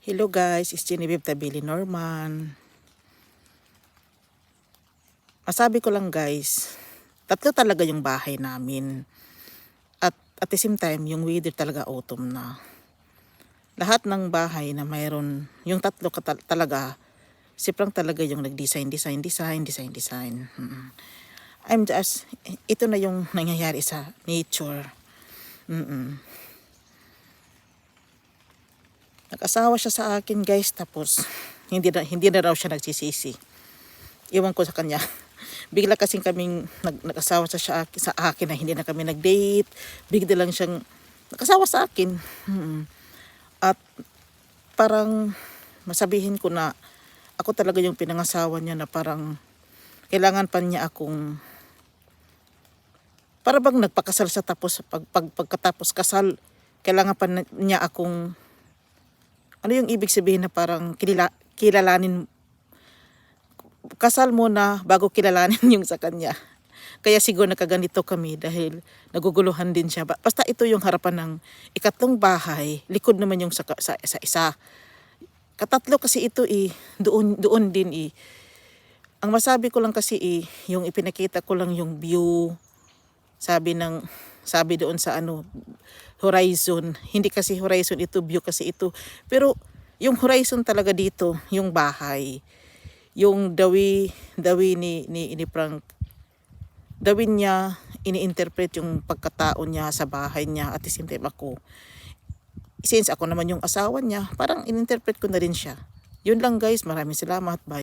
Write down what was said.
Hello guys, it's Genevieve Tabili Norman. Masabi ko lang guys, tatlo talaga yung bahay namin. At at the same time, yung weather talaga autumn na. Lahat ng bahay na mayroon, yung tatlo ka tal- talaga, siprang talaga yung nag-design, design, design, design, design. I'm just, ito na yung nangyayari sa nature. Mm-mm. Nag-asawa siya sa akin guys tapos hindi na, hindi na raw siya nagsisisi. Iwan ko sa kanya. Bigla kasing kaming nag, nag-asawa siya sa, akin- sa akin na hindi na kami nag-date. Bigla lang siyang nag-asawa sa akin. At parang masabihin ko na ako talaga yung pinangasawa niya na parang kailangan pa niya akong para bang nagpakasal sa tapos pag, pag pagkatapos kasal kailangan pa niya akong ano yung ibig sabihin na parang kilala, kilalanin kasal muna bago kilalanin yung sa kanya. Kaya siguro nakaganito kami dahil naguguluhan din siya. Ba- Basta ito yung harapan ng ikatlong bahay, likod naman yung sa, sa, sa isa. Katatlo kasi ito eh, doon, doon din eh. Ang masabi ko lang kasi eh, yung ipinakita ko lang yung view, sabi ng, sabi doon sa ano, horizon. Hindi kasi horizon ito, view kasi ito. Pero yung horizon talaga dito, yung bahay. Yung dawi, dawi ni, ni, ni Frank, dawi niya, ini-interpret yung pagkatao niya sa bahay niya at the same time ako. Since ako naman yung asawa niya, parang in-interpret ko na rin siya. Yun lang guys, maraming salamat. Bye.